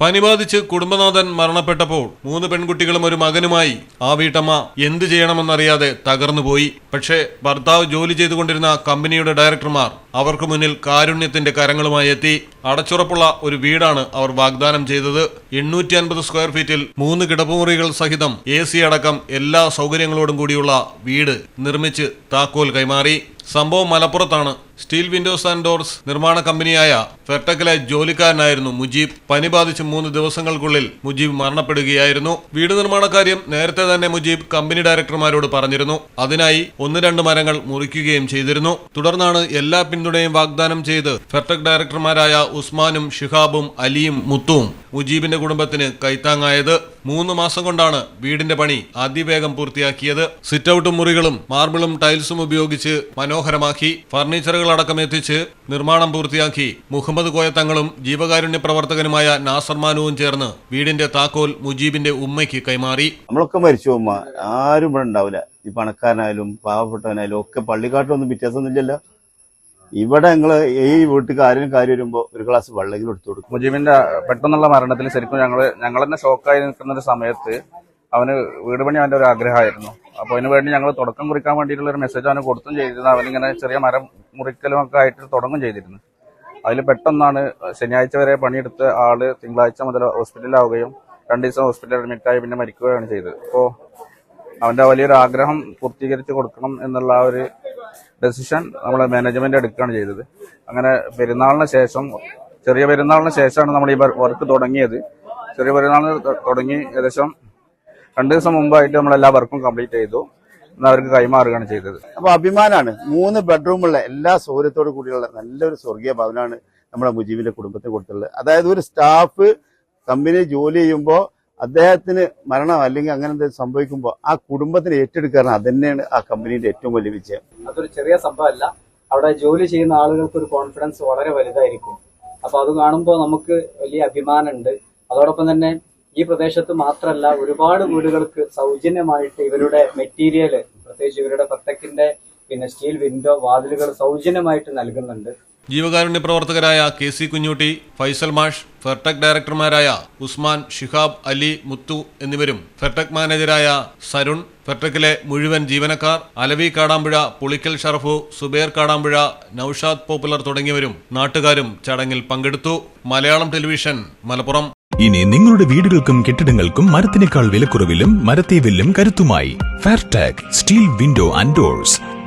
പനി ബാധിച്ച് കുടുംബനാഥൻ മരണപ്പെട്ടപ്പോൾ മൂന്ന് പെൺകുട്ടികളും ഒരു മകനുമായി. ആ വീട്ടമ്മ എന്ത് ചെയ്യണമെന്നറിയാതെ തകർന്നുപോയി. പക്ഷേ ഭർത്താവ് ജോലി ചെയ്തുകൊണ്ടിരുന്ന കമ്പനിയുടെ ഡയറക്ടർമാർ അവർക്ക് മുന്നിൽ കാരുണ്യത്തിന്റെ കരങ്ങളുമായി എത്തി. അടച്ചുറപ്പുള്ള ഒരു വീടാണ് അവർ വാഗ്ദാനം ചെയ്തത്. എണ്ണൂറ്റി അൻപത് സ്ക്വയർ ഫീറ്റിൽ മൂന്ന് കിടപ്പുമുറികൾ സഹിതം എ അടക്കം എല്ലാ സൗകര്യങ്ങളോടും കൂടിയുള്ള വീട് നിർമ്മിച്ച് താക്കോൽ കൈമാറി. സംഭവം മലപ്പുറത്താണ്. സ്റ്റീൽ വിൻഡോസ് ആൻഡ് ഡോർസ് നിർമ്മാണ കമ്പനിയായ ഫെർട്ടക്കിലെ ജോലിക്കാരനായിരുന്നു മുജീബ്. പനി ബാധിച്ച് മൂന്ന് ദിവസങ്ങൾക്കുള്ളിൽ മുജീബ് മരണപ്പെടുകയായിരുന്നു. വീട് നിർമ്മാണ കാര്യം നേരത്തെ തന്നെ മുജീബ് കമ്പനി ഡയറക്ടർമാരോട് പറഞ്ഞിരുന്നു. അതിനായി ഒന്ന് രണ്ട് മരങ്ങൾ മുറിക്കുകയും ചെയ്തിരുന്നു. തുടർന്നാണ് എല്ലാ പിന്തുണയും വാഗ്ദാനം ചെയ്ത് ഫെർട്ടക് ഡയറക്ടർമാരായ ഉസ്മാനും ഷിഹാബും അലിയും മുത്തുവും മുജീബിന്റെ കുടുംബത്തിന് കൈത്താങ്ങായത് മൂന്ന് മാസം കൊണ്ടാണ് വീടിന്റെ പണി അതിവേഗം പൂർത്തിയാക്കിയത്. സിറ്റൌട്ടും മുറികളും മാർബിളും ടൈൽസും ഉപയോഗിച്ച് മനോഹരമാക്കി ഫർണിച്ചറുകൾ അടക്കം എത്തിച്ച് നിർമ്മാണം പൂർത്തിയാക്കി. മുഹമ്മദ് കോയത്തങ്ങളും ജീവകാരുണ്യ പ്രവർത്തകനുമായ നാസർ മാനുവും ചേർന്ന് വീടിന്റെ താക്കോൽ മുജീബിന്റെ ഉമ്മയ്ക്ക് കൈമാറി. നമ്മളൊക്കെ മരിച്ചു ഉമ്മ. ആരും ഇവിടെ ഉണ്ടാവില്ല. ഈ പണക്കാരനായാലും പാവപ്പെട്ടവനായാലും ഒക്കെ പള്ളിക്കാട്ടിലൊന്നും വ്യത്യാസമൊന്നുമില്ലല്ലോ. ഇവിടെ ഞങ്ങൾ ഈ വീട്ടിൽ കാര്യം വരുമ്പോ ഒരു ഗ്ലാസ് വെള്ളമെങ്കിലും എടുത്തു കൊടുക്കും. മുജീബിന്റെ പെട്ടെന്നുള്ള മരണത്തിൽ ശരിക്കും ഞങ്ങൾ ഞങ്ങൾ തന്നെ ഷോക്കായി നിൽക്കുന്ന ഒരു സമയത്ത് അവന് വീട് പണി അവന്റെ ഒരു ആഗ്രഹമായിരുന്നു. അപ്പൊ അതിന് വേണ്ടി ഞങ്ങൾ തുടക്കം കുറിക്കാൻ വേണ്ടിയിട്ടുള്ള ഒരു മെസ്സേജ് അവന് കൊടുത്തും ചെയ്തിരുന്നു. അവനിങ്ങനെ ചെറിയ മരം മുറിക്കലും ഒക്കെ ആയിട്ട് തുടങ്ങും ചെയ്തിരുന്നു. അതിൽ പെട്ടെന്നാണ് ശനിയാഴ്ച വരെ പണിയെടുത്ത ആൾ തിങ്കളാഴ്ച മുതൽ ഹോസ്പിറ്റലിലാവുകയും രണ്ട് ദിവസം ഹോസ്പിറ്റലിൽ അഡ്മിറ്റ് ആയി പിന്നെ മരിക്കുകയാണ് ചെയ്തത്. അപ്പോൾ അവന്റെ വലിയൊരു ആഗ്രഹം പൂർത്തീകരിച്ച് കൊടുക്കണം എന്നുള്ള ഒരു ഡെസിഷൻ നമ്മളെ മാനേജ്മെന്റ് എടുക്കുകയാണ് ചെയ്തത്. അങ്ങനെ പെരുന്നാളിന് ശേഷം ചെറിയ പെരുന്നാളിന് ശേഷമാണ് നമ്മൾ ഈ വർക്ക് തുടങ്ങിയത്. ചെറിയ പെരുന്നാളിന് തുടങ്ങി ഏകദേശം രണ്ടു ദിവസം മുമ്പായിട്ട് നമ്മൾ എല്ലാ വർക്കും കംപ്ലീറ്റ് ചെയ്തു. അവർക്ക് കൈമാറുകയാണ് ചെയ്തത്. അപ്പൊ അഭിമാനാണ്. മൂന്ന് ബെഡ്റൂമുള്ള എല്ലാ സൗകര്യത്തോടു കൂടിയുള്ള നല്ലൊരു സ്വർഗീയ ഭവനാണ് നമ്മുടെ മുജീബിന്റെ കുടുംബത്തിന് കൊടുത്തുള്ളത് അതായത് ഒരു സ്റ്റാഫ് കമ്പനി ജോലി ചെയ്യുമ്പോൾ അദ്ദേഹത്തിന് മരണം അല്ലെങ്കിൽ അങ്ങനെ എന്തെങ്കിലും സംഭവിക്കുമ്പോൾ ആ കുടുംബത്തിന് ഏറ്റെടുക്കാറ് അത് തന്നെയാണ് ആ കമ്പനിയുടെ ഏറ്റവും വലിയ വിജയം. അതൊരു ചെറിയ സംഭവമല്ല. അവിടെ ജോലി ചെയ്യുന്ന ആളുകൾക്ക് ഒരു കോൺഫിഡൻസ് വളരെ വലുതായിരിക്കും. അപ്പൊ അത് കാണുമ്പോൾ നമുക്ക് വലിയ അഭിമാനമുണ്ട്. അതോടൊപ്പം തന്നെ ഈ പ്രദേശത്ത് മാത്രമല്ല ഒരുപാട് വീടുകൾക്ക് സൗജന്യമായിട്ട് ഇവരുടെ മെറ്റീരിയൽ പ്രത്യേകിച്ച് ഇവരുടെ പത്തക്കിന്റെ പിന്നെ സ്റ്റീൽ വിൻഡോ വാതിലുകൾ സൗജന്യമായിട്ട് നൽകുന്നുണ്ട്. ജീവകാരുണ്യ പ്രവർത്തകരായ കെ സി കുഞ്ഞൂട്ടി ഫൈസൽ മാഷ് ഫെർടെക് ഡയറക്ടർമാരായ ഉസ്മാൻ ഷിഹാബ് അലി മുത്തു എന്നിവരും ഫെർടെക് മാനേജരായ സരുൺ ഫെർടെക്കിലെ മുഴുവൻ ജീവനക്കാർ അലവി കാടാമ്പുഴ പുളിക്കൽ ഷറഫു സുബേർ കാടാമ്പുഴ നൌഷാദ് പോപ്പുലർ തുടങ്ങിയവരും നാട്ടുകാരും ചടങ്ങിൽ പങ്കെടുത്തു. മലയാളം ടെലിവിഷൻ മലപ്പുറം. ഇനി നിങ്ങളുടെ വീടുകൾക്കും കെട്ടിടങ്ങൾക്കും മരത്തിനേക്കാൾ വിലക്കുറവിലും മരത്തെ വില്ലും കരുത്തുമായി. Fertech steel window and doors.